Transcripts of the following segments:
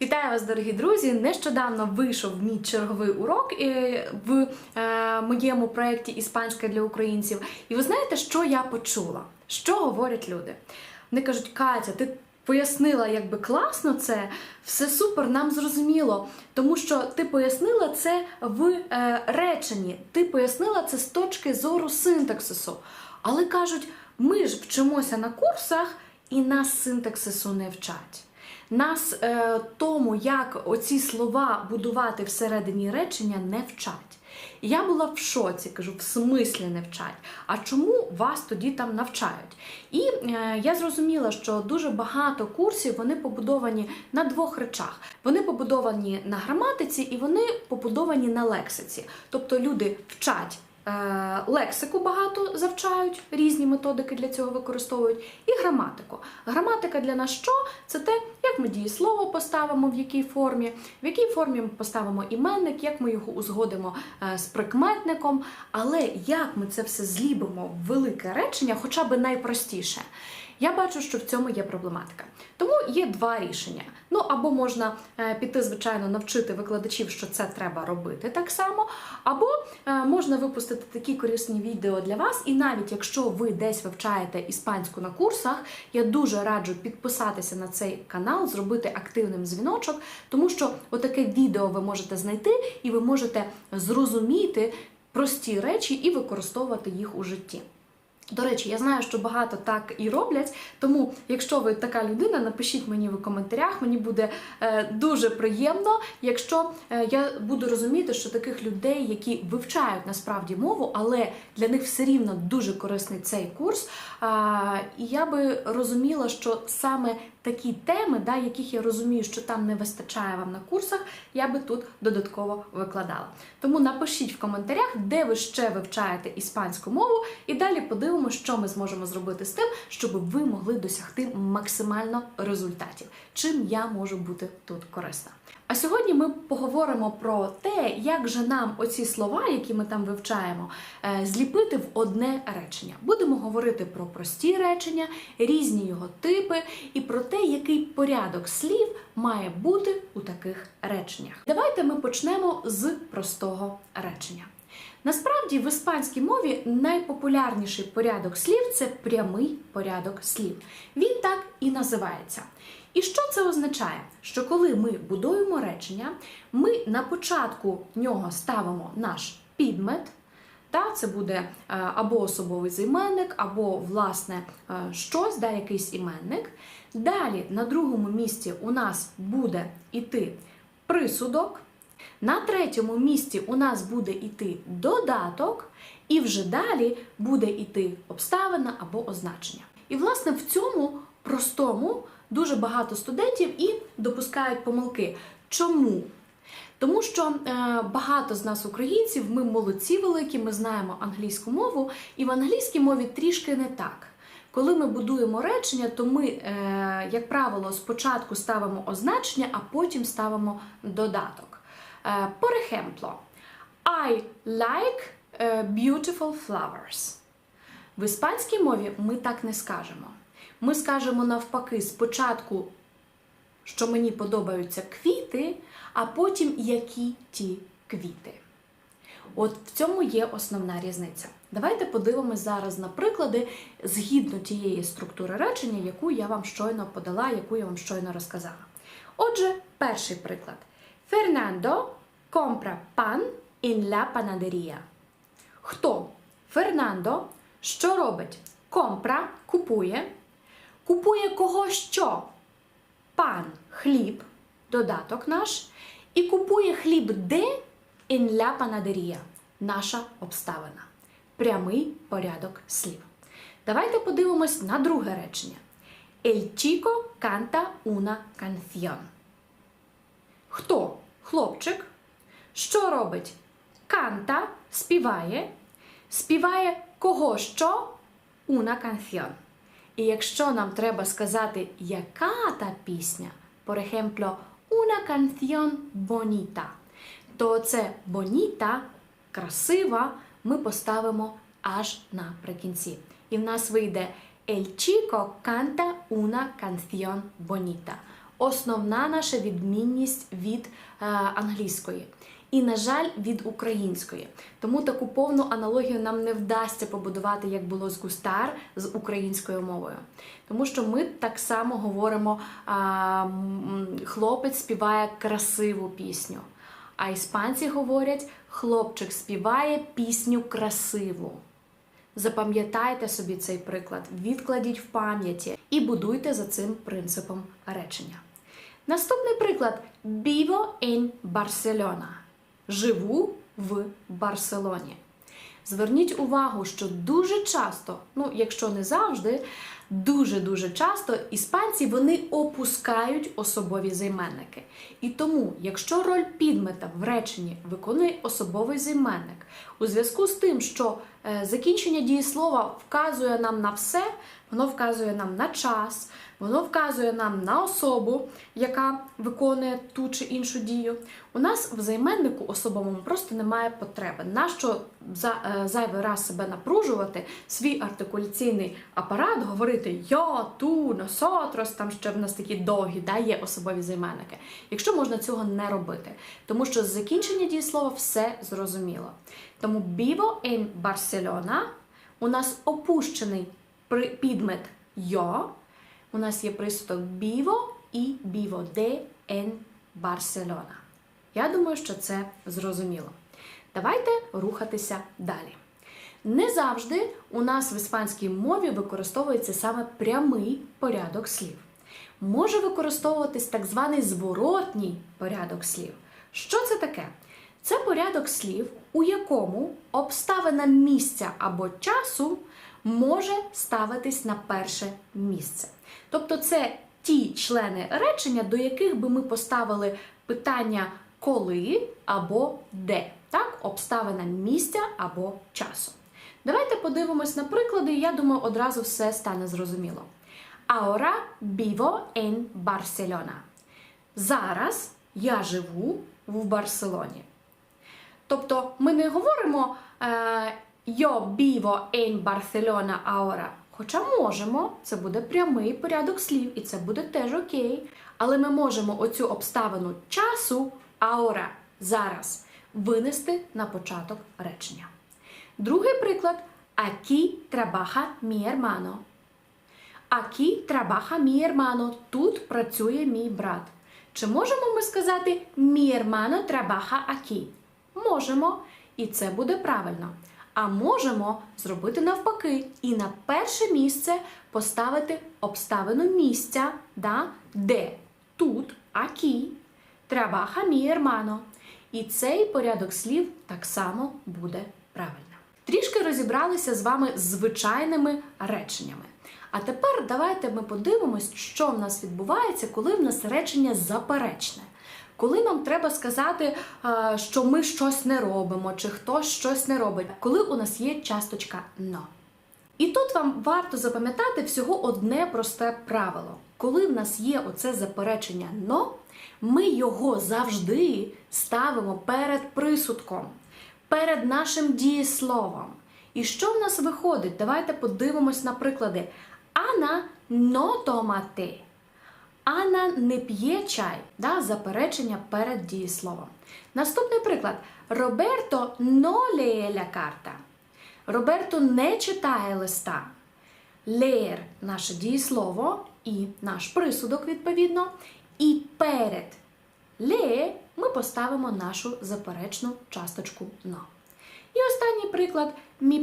Вітаю вас, дорогі друзі! Нещодавно вийшов мій черговий урок е, в е, моєму проєкті Іспанська для українців. І ви знаєте, що я почула? Що говорять люди? Вони кажуть, Катя, ти пояснила, якби класно це, все супер, нам зрозуміло. Тому що ти пояснила це в е, реченні, ти пояснила це з точки зору синтаксису. Але кажуть, ми ж вчимося на курсах і нас синтаксису не вчать. Нас е, тому, як оці слова будувати всередині речення, не вчать. І Я була в шоці, кажу, в смислі не вчать. А чому вас тоді там навчають? І е, я зрозуміла, що дуже багато курсів вони побудовані на двох речах. Вони побудовані на граматиці і вони побудовані на лексиці. Тобто люди вчать. Е, Лексику багато завчають, різні методики для цього використовують, і граматику. Граматика для нас що? Це те, як ми дієслово поставимо, в якій формі, в якій формі ми поставимо іменник, як ми його узгодимо е, з прикметником. Але як ми це все злібимо в велике речення, хоча б найпростіше. Я бачу, що в цьому є проблематика. Тому є два рішення. Ну або можна е, піти, звичайно, навчити викладачів, що це треба робити так само, або е, можна випустити такі корисні відео для вас. І навіть якщо ви десь вивчаєте іспанську на курсах, я дуже раджу підписатися на цей канал, зробити активним дзвіночок, тому що отаке відео ви можете знайти і ви можете зрозуміти прості речі і використовувати їх у житті. До речі, я знаю, що багато так і роблять. Тому, якщо ви така людина, напишіть мені в коментарях. Мені буде е, дуже приємно, якщо е, я буду розуміти, що таких людей, які вивчають насправді мову, але для них все рівно дуже корисний цей курс. А, і я би розуміла, що саме такі теми, да, яких я розумію, що там не вистачає вам на курсах, я би тут додатково викладала. Тому напишіть в коментарях, де ви ще вивчаєте іспанську мову, і далі подивимося, що ми зможемо зробити з тим, щоб ви могли досягти максимально результатів. Чим я можу бути тут корисна. А сьогодні ми поговоримо про те, як же нам оці слова, які ми там вивчаємо, е, зліпити в одне речення. Будемо говорити про прості речення, різні його типи, і про те, який порядок слів має бути у таких реченнях. Давайте ми почнемо з простого речення. Насправді в іспанській мові найпопулярніший порядок слів це прямий порядок слів. Він так і називається. І що це означає? Що коли ми будуємо речення, ми на початку нього ставимо наш підмет. Та, це буде е, або особовий займенник, або, власне, е, щось, да, якийсь іменник. Далі на другому місці у нас буде йти присудок. На третьому місці у нас буде йти додаток, і вже далі буде йти обставина або означення. І, власне, в цьому простому дуже багато студентів і допускають помилки. Чому? Тому що е, багато з нас, українців, ми молодці великі, ми знаємо англійську мову, і в англійській мові трішки не так. Коли ми будуємо речення, то ми, е, як правило, спочатку ставимо означення, а потім ставимо додаток. Е, por ejemplo, I like е, beautiful flowers. В іспанській мові ми так не скажемо. Ми скажемо навпаки, спочатку, що мені подобаються квіти, а потім які ті квіти. От в цьому є основна різниця. Давайте подивимось зараз на приклади згідно тієї структури речення, яку я вам щойно подала, яку я вам щойно розказала. Отже, перший приклад. Fernando compra pan in la panaderia. Хто? Фернандо що робить? Компра купує. Купує кого що? Пан хліб, додаток наш. І купує хліб де? In la panaderia. Наша обставина. Прямий порядок слів. Давайте подивимось на друге речення. El chico canta una canción. Хто? Хлопчик. Що робить? Канта співає. Співає кого що? Una canción. І якщо нам треба сказати, яка та пісня, por ejemplo, una canción bonita, то це bonita, красива, ми поставимо аж наприкінці. І в нас вийде El chico canta una canción bonita. основна наша відмінність від е, англійської. І, на жаль, від української. Тому таку повну аналогію нам не вдасться побудувати, як було з Густар з українською мовою. Тому що ми так само говоримо, а, хлопець співає красиву пісню. А іспанці говорять, хлопчик співає пісню красиву. Запам'ятайте собі цей приклад, відкладіть в пам'яті і будуйте за цим принципом речення. Наступний приклад: Vivo en Barcelona. Живу в Барселоні. Зверніть увагу, що дуже часто, ну якщо не завжди, дуже-дуже часто іспанці вони опускають особові займенники. І тому, якщо роль підмета в реченні виконує особовий займенник, у зв'язку з тим, що е, закінчення дієслова вказує нам на все, воно вказує нам на час, воно вказує нам на особу, яка виконує ту чи іншу дію. У нас в займеннику особовому просто немає потреби. Нащо за, е, зайвий раз себе напружувати, свій артикуляційний апарат, говорити я, ту, носотрос, там ще в нас такі довгі, да, є особові займенники. Якщо можна цього не робити, тому що з закінчення дієслова все зрозуміло. Тому vivo en Barcelona у нас опущений підмет yo, у нас є приступ vivo і vivo de en Barcelona. Я думаю, що це зрозуміло. Давайте рухатися далі. Не завжди у нас в іспанській мові використовується саме прямий порядок слів. Може використовуватись так званий зворотній порядок слів. Що це таке? Це порядок слів, у якому обставина місця або часу може ставитись на перше місце. Тобто це ті члени речення, до яких би ми поставили питання коли або де, так? обставина місця або часу. Давайте подивимось на приклади, і я думаю, одразу все стане зрозуміло. Ahora vivo en Barcelona. Зараз я живу в Барселоні. Тобто ми не говоримо Yo vivo en Barcelona ahora. Хоча можемо, це буде прямий порядок слів, і це буде теж окей. Але ми можемо оцю обставину часу ahora, зараз винести на початок речення. Другий приклад Aquí trabaja mi hermano. Aquí trabaja mi hermano. Тут працює мій брат. Чи можемо ми сказати mi hermano trabaja aquí? Можемо, і це буде правильно. А можемо зробити навпаки і на перше місце поставити обставину місця, да? де тут aquí trabaja mi hermano. І цей порядок слів так само буде правильно. Трішки розібралися з вами звичайними реченнями. А тепер давайте ми подивимось, що в нас відбувається, коли в нас речення заперечне. Коли нам треба сказати, е, що ми щось не робимо, чи хтось щось не робить, коли у нас є часточка но. І тут вам варто запам'ятати всього одне просте правило. Коли в нас є оце заперечення но, ми його завжди ставимо перед присудком, перед нашим дієсловом. І що в нас виходить? Давайте подивимось на приклади. Ана té. Анна не п'є чай, да, заперечення перед дієсловом. Наступний приклад. Роберто lee la carta. Роберто не читає листа. Leer – наше дієслово і наш присудок, відповідно. І перед ле ми поставимо нашу заперечну часточку но. І останній приклад.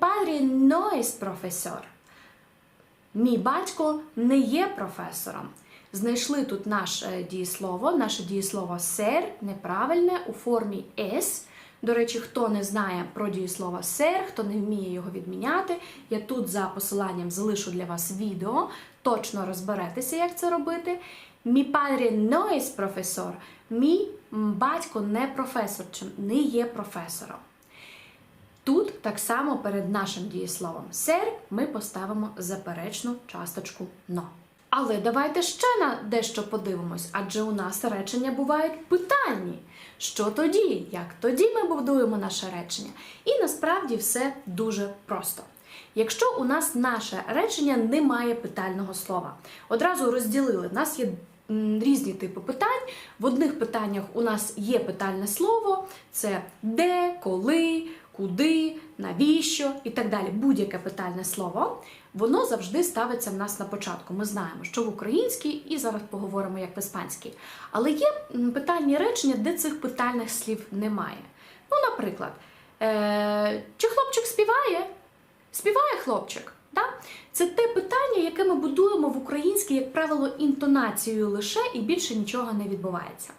Padre no es profesor. Мій батько не є професором. Знайшли тут наше дієслово, наше дієслово ser неправильне у формі s. До речі, хто не знає про дієслово ser, хто не вміє його відміняти, я тут за посиланням залишу для вас відео, точно розберетеся, як це робити. Padre no es profesor. Мій батько не професор, чи не є професором. Тут так само перед нашим дієсловом ser ми поставимо заперечну часточку но. Але давайте ще на дещо подивимось, адже у нас речення бувають питальні. Що тоді? Як тоді ми будуємо наше речення? І насправді все дуже просто. Якщо у нас наше речення не має питального слова, одразу розділили, в нас є різні типи питань. В одних питаннях у нас є питальне слово: це де, коли, куди, навіщо і так далі. Будь-яке питальне слово, воно завжди ставиться в нас на початку. Ми знаємо, що в українській, і зараз поговоримо як в іспанській. Але є питальні речення, де цих питальних слів немає. Ну, наприклад, е- чи хлопчик співає? Співає хлопчик. Це те питання, яке ми будуємо в українській, як правило, інтонацією лише і більше нічого не відбувається.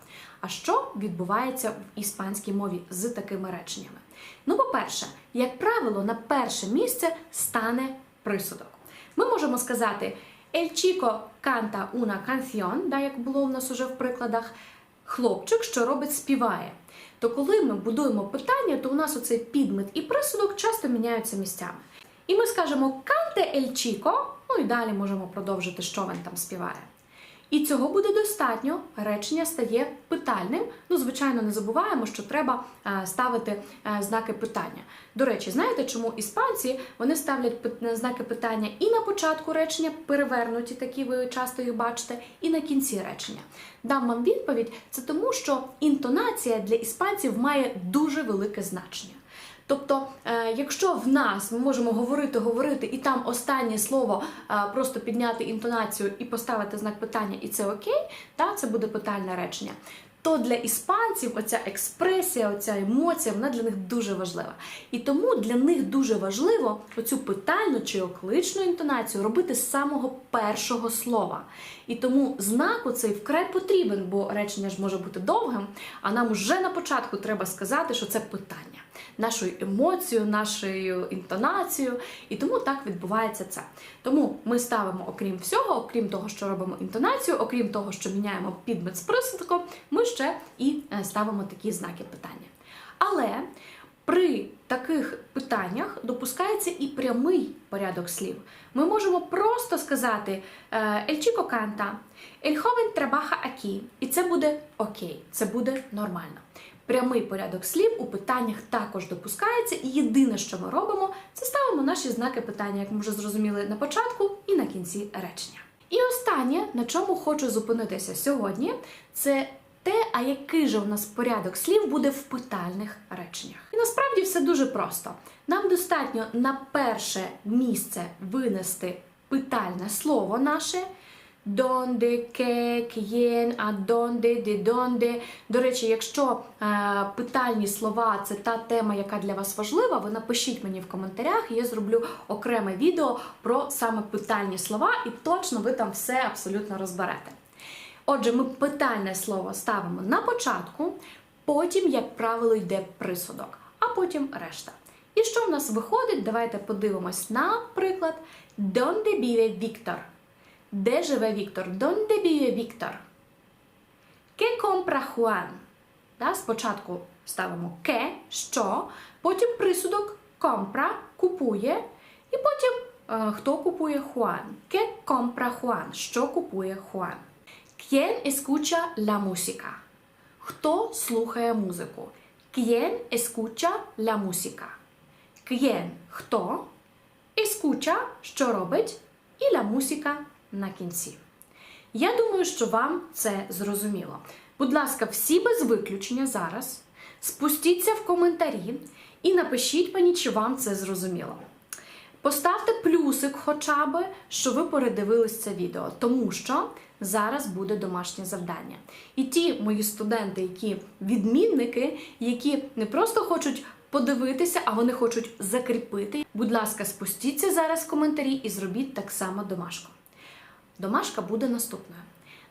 А що відбувається в іспанській мові з такими реченнями? Ну, по-перше, як правило, на перше місце стане присудок. Ми можемо сказати El chico canta una canción, да, як було в нас уже в прикладах, хлопчик, що робить, співає. То коли ми будуємо питання, то у нас оцей підмет і присудок часто міняються місцями. І ми скажемо канте el chico», ну і далі можемо продовжити, що він там співає. І цього буде достатньо. Речення стає питальним. Ну, звичайно, не забуваємо, що треба е, ставити е, знаки питання. До речі, знаєте, чому іспанці вони ставлять пит- знаки питання і на початку речення, перевернуті, такі ви часто їх бачите, і на кінці речення. Дам вам відповідь: це тому, що інтонація для іспанців має дуже велике значення. Тобто, е, якщо в нас ми можемо говорити, говорити, і там останнє слово е, просто підняти інтонацію і поставити знак питання, і це окей, та, це буде питальне речення. То для іспанців оця експресія, оця емоція, вона для них дуже важлива. І тому для них дуже важливо оцю питальну чи окличну інтонацію робити з самого першого слова. І тому знак цей вкрай потрібен, бо речення ж може бути довгим, а нам уже на початку треба сказати, що це питання нашою емоцією, нашою інтонацією, і тому так відбувається це. Тому ми ставимо, окрім всього, окрім того, що робимо інтонацію, окрім того, що міняємо підмет з присудком, ми ще і е, ставимо такі знаки питання. Але при таких питаннях допускається і прямий порядок слів. Ми можемо просто сказати е, «El chico canta», «El joven trabaja aquí», і це буде окей, це буде нормально. Прямий порядок слів у питаннях також допускається, і єдине, що ми робимо, це ставимо наші знаки питання, як ми вже зрозуміли на початку і на кінці речення. І останнє, на чому хочу зупинитися сьогодні, це те, а який же у нас порядок слів буде в питальних реченнях. І насправді все дуже просто. Нам достатньо на перше місце винести питальне слово наше. Донде, ке, к'єн, а донде, де донде. До речі, якщо е, питальні слова це та тема, яка для вас важлива, ви напишіть мені в коментарях, я зроблю окреме відео про саме питальні слова, і точно ви там все абсолютно розберете. Отже, ми питальне слово ставимо на початку, потім, як правило, йде присудок, а потім решта. І що в нас виходить? Давайте подивимось, наприклад, Donde vive Віктор? Де живе Віктор? Donde vive Віктор? ¿Qué compra Juan? Да, спочатку ставимо ке, що, потім присудок compra, купує, і потім е, хто купує Juan? ¿Qué compra Juan? Що купує Juan? ¿Quién escucha la música? Хто слухає музику? ¿Quién escucha la música? ¿Quién – хто? Escucha – що робить? І la música на кінці. Я думаю, що вам це зрозуміло. Будь ласка, всі без виключення зараз спустіться в коментарі і напишіть мені, чи вам це зрозуміло. Поставте плюсик хоча б, що ви передивились це відео, тому що зараз буде домашнє завдання. І ті мої студенти, які відмінники, які не просто хочуть подивитися, а вони хочуть закріпити. Будь ласка, спустіться зараз в коментарі і зробіть так само домашку. Домашка буде наступною.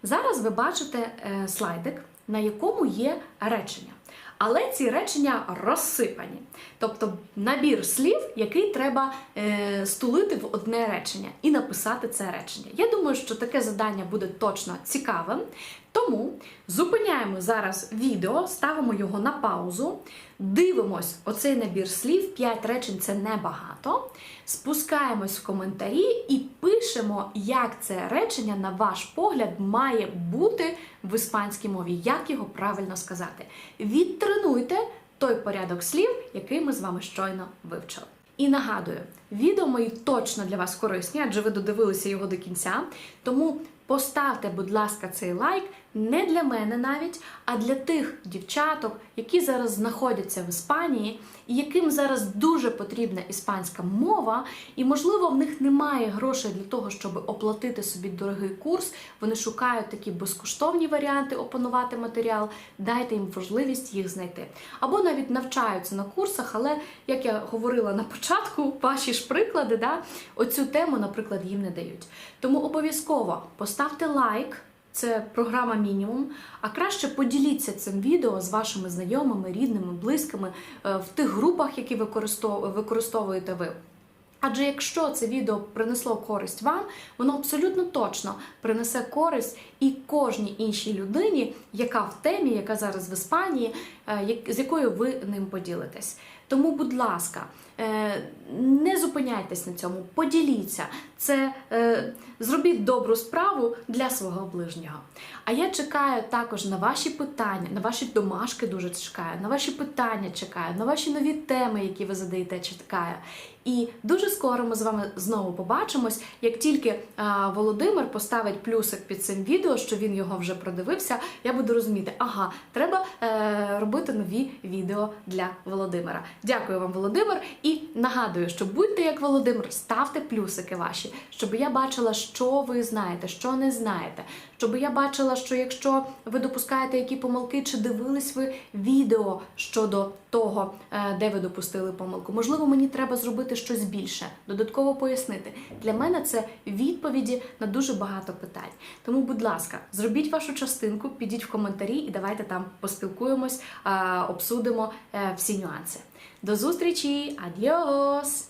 Зараз ви бачите е, слайдик, на якому є речення. Але ці речення розсипані. Тобто набір слів, який треба е, стулити в одне речення і написати це речення. Я думаю, що таке завдання буде точно цікавим. Тому зупиняємо зараз відео, ставимо його на паузу, дивимось оцей набір слів, 5 речень це небагато. Спускаємось в коментарі і пишемо, як це речення, на ваш погляд, має бути в іспанській мові, як його правильно сказати. Відтренуйте той порядок слів, який ми з вами щойно вивчили. І нагадую, відео мої точно для вас корисні, адже ви додивилися його до кінця. Тому поставте, будь ласка, цей лайк не для мене навіть, а для тих дівчаток, які зараз знаходяться в Іспанії, і яким зараз дуже потрібна іспанська мова, і можливо в них немає грошей для того, щоб оплатити собі дорогий курс. Вони шукають такі безкоштовні варіанти опанувати матеріал. Дайте їм можливість їх знайти. Або навіть навчаються на курсах, але як я говорила на початку, ваші ж приклади, да, оцю тему, наприклад, їм не дають. Тому обов'язково поставте лайк. Це програма мінімум. А краще поділіться цим відео з вашими знайомими, рідними, близькими е, в тих групах, які використовуєте ви. Адже якщо це відео принесло користь вам, воно абсолютно точно принесе користь і кожній іншій людині, яка в темі, яка зараз в Іспанії, е, з якою ви ним поділитесь. Тому, будь ласка, е, не зупиняйтесь на цьому, поділіться це, е, зробіть добру справу для свого ближнього. А я чекаю також на ваші питання, на ваші домашки дуже чекаю, на ваші питання чекаю, на ваші нові теми, які ви задаєте, чекаю. І дуже скоро ми з вами знову побачимось, як тільки Володимир поставить плюсик під цим відео, що він його вже продивився, я буду розуміти, ага, треба е, робити нові відео для Володимира. Дякую вам, Володимир, і нагадую, що будьте як Володимир, ставте плюсики ваші, щоб я бачила, що ви знаєте, що не знаєте. Щоб я бачила, що якщо ви допускаєте які помилки, чи дивились ви відео щодо того, е, де ви допустили помилку. Можливо, мені треба зробити щось більше, додатково пояснити. Для мене це відповіді на дуже багато питань. Тому, будь ласка, зробіть вашу частинку, підіть в коментарі і давайте там поспілкуємось, обсудимо е, всі нюанси. До зустрічі! Адіос!